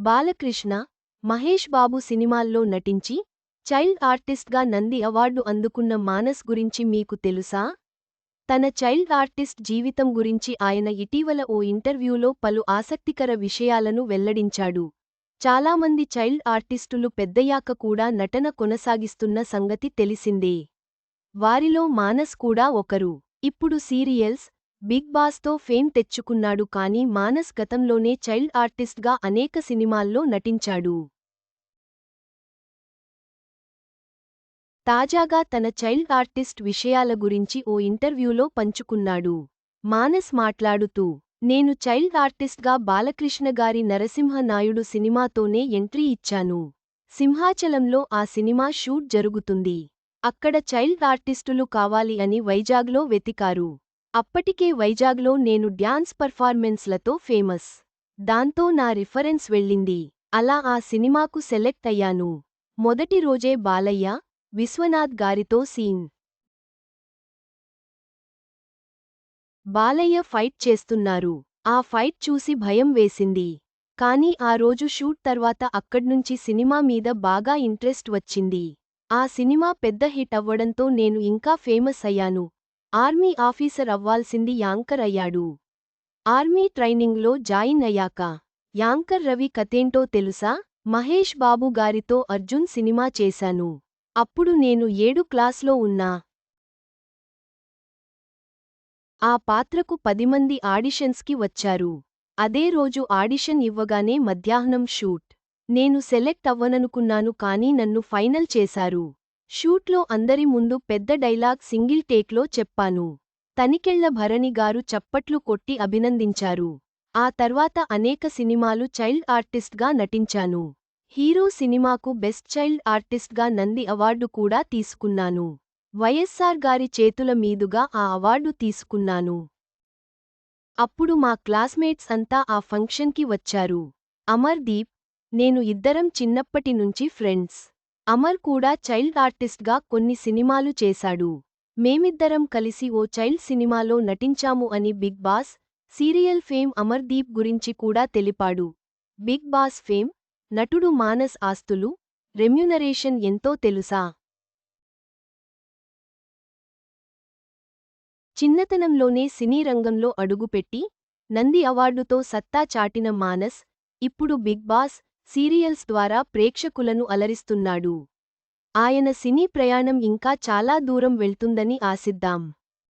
బాలకృష్ణ మహేష్ బాబు సినిమాల్లో నటించి చైల్డ్ ఆర్టిస్ట్గా నంది అవార్డు అందుకున్న మానస్ గురించి మీకు తెలుసా? తన చైల్డ్ ఆర్టిస్ట్ జీవితం గురించి ఆయన ఇటీవల ఓ ఇంటర్వ్యూలో పలు ఆసక్తికర విషయాలను వెల్లడించాడు. చాలామంది చైల్డ్ ఆర్టిస్టులు పెద్దయాక కూడా నటన కొనసాగిస్తున్న సంగతి తెలిసిందే. వారిలో మానస్ కూడా ఒకరు. ఇప్పుడు సీరియల్స్ బిగ్ బాస్తో ఫేమ్ తెచ్చుకున్నాడు కానీ మానస్ గతంలోనే చైల్డ్ ఆర్టిస్ట్గా అనేక సినిమాల్లో నటించాడు. తాజాగా తన చైల్డ్ ఆర్టిస్ట్ విషయాల గురించి ఓ ఇంటర్వ్యూలో పంచుకున్నాడు. మానస్ మాట్లాడుతూ నేను చైల్డ్ ఆర్టిస్ట్గా బాలకృష్ణ గారి నరసింహ నాయుడు సినిమాతోనే ఎంట్రీ ఇచ్చాను. సింహాచలంలో ఆ సినిమా షూట్ జరుగుతుంది. అక్కడ చైల్డ్ ఆర్టిస్టులు కావాలి అని వైజాగ్లో వెతికారు. అప్పటికే వైజాగ్లో నేను డ్యాన్స్ పర్ఫార్మెన్స్లతో ఫేమస్. దాంతో నా రిఫరెన్స్ వెళ్ళింది. అలా ఆ సినిమాకు సెలెక్ట్ అయ్యాను. మొదటి రోజే బాలయ్య విశ్వనాథ్ గారితో సీన్. బాలయ్య ఫైట్ చేస్తున్నారు. ఆ ఫైట్ చూసి భయం వేసింది. కానీ ఆ రోజు షూట్ తర్వాత అక్కడ్నుంచి సినిమా మీద బాగా ఇంట్రెస్ట్ వచ్చింది. ఆ సినిమా పెద్ద హిట్ అవ్వడంతో నేను ఇంకా ఫేమస్ అయ్యాను. ఆర్మీ ఆఫీసర్ అవ్వాల్సింది యాంకర్ అయ్యాడు. ఆర్మీ ట్రైనింగ్లో జాయిన్ అయ్యాక యాంకర్ రవి కథేంటో తెలుసా? మహేష్ బాబు గారితో అర్జున్ సినిమా చేశాను. అప్పుడు నేను ఏడు క్లాస్లో ఉన్నా. ఆ పాత్రకు పదిమంది ఆడిషన్స్కి వచ్చారు. అదే రోజు ఆడిషన్ ఇవ్వగానే మధ్యాహ్నం షూట్. నేను సెలెక్ట్ అవ్వననుకున్నాను కానీ నన్ను ఫైనల్ చేశారు. షూట్లో అందరి ముందు పెద్ద డైలాగ్ సింగిల్ టేక్లో చెప్పాను. తనికెళ్ళ భరణి గారు చప్పట్లు కొట్టి అభినందించారు. ఆ తర్వాత అనేక సినిమాలు చైల్డ్ ఆర్టిస్ట్గా నటించాను. హీరో సినిమాకు బెస్ట్ చైల్డ్ ఆర్టిస్ట్గా నంది అవార్డు కూడా తీసుకున్నాను. వైఎస్సార్ గారి చేతుల మీదుగా ఆ అవార్డు తీసుకున్నాను. అప్పుడు మా క్లాస్మేట్స్ అంతా ఆ ఫంక్షన్కి వచ్చారు. అమర్దీప్ నేను ఇద్దరం చిన్నప్పటి నుంచి ఫ్రెండ్స్. అమర్ కూడా చైల్డ్ ఆర్టిస్ట్గా కొన్ని సినిమాలు చేశాడు. మేమిద్దరం కలిసి ఓ చైల్డ్ సినిమాలో నటించాము అని Bigg Boss serial fame Amardeep గురించి కూడా తెలిపాడు. బిగ్ బాస్ ఫేమ్ నటుడు మానస్ ఆస్తులు రెమ్యునరేషన్ ఎంతో తెలుసా? చిన్నతనంలోనే సినీ రంగంలో అడుగుపెట్టి నంది అవార్డుతో సత్తా చాటిన మానస్ ఇప్పుడు బిగ్ బాస్ సీరియల్స్ ద్వారా ప్రేక్షకులను అలరిస్తున్నాడు. ఆయన సినీ ప్రయాణం ఇంకా చాలా దూరం వెళ్తుందని ఆశిద్దాం.